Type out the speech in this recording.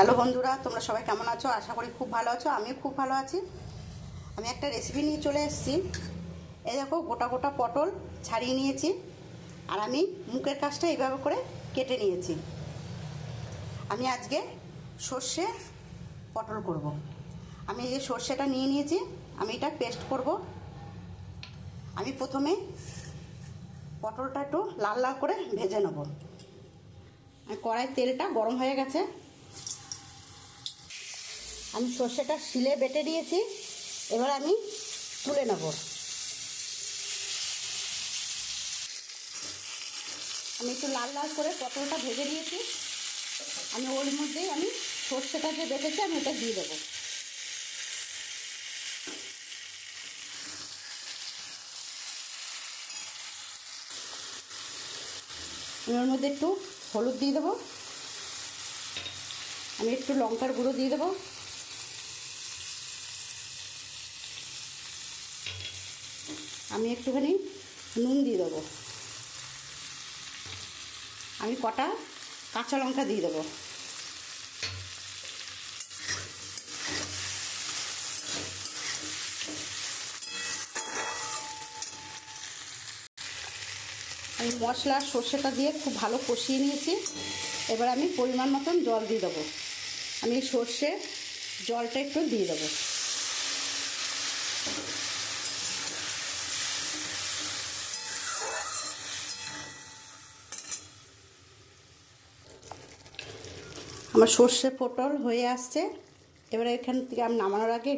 Hello বন্ধুরা, তোমরা সবাই কেমন আছো? আশা করি খুব ভালো আছো, আমিও খুব ভালো আছি। আমি একটা রেসিপি নিয়ে চলে এসেছি। এই দেখো, গোটা গোটা পটল ছাড়িয়ে নিয়েছি, আর আমি মুখের কাজটা এইভাবে করে কেটে নিয়েছি। আমি আজকে সর্ষে পটল করব। আমি এই যে সর্ষেটা নিয়ে নিয়েছি, আমি এটা পেস্ট করব। আমি প্রথমে পটলটা একটু লাল লাল করে ভেজে নেব। কড়াই তেলটা গরম হয়ে গেছে। আমি সর্ষেটা শিলে বেটে দিয়েছি এবার আমি তুলে নেব। আমি একটু লাল লাল করে পটলটা ভেজে দিয়েছি আমি ওর মধ্যেই আমি সর্ষেটা যে বেটেছি, আমি ওটা দিয়ে দেবো। ওর মধ্যে একটু হলুদ দিয়ে দেবো। আমি একটু লঙ্কার গুঁড়ো দিয়ে দেবো। আমি একটুখানি নুন দিয়ে দেবো। আমি কটা কাঁচা লঙ্কা দিয়ে দেবো। আমি মশলা, সর্ষেটা দিয়ে খুব ভালো কষিয়ে নিয়েছি। এবার আমি পরিমাণ মতন জল দিয়ে দেবো। আমি সর্ষে জলটা একটু দিয়ে দেবো। আমার সর্ষে পটল হয়ে আসছে। এবারে এখান থেকে আমি নামানোর আগে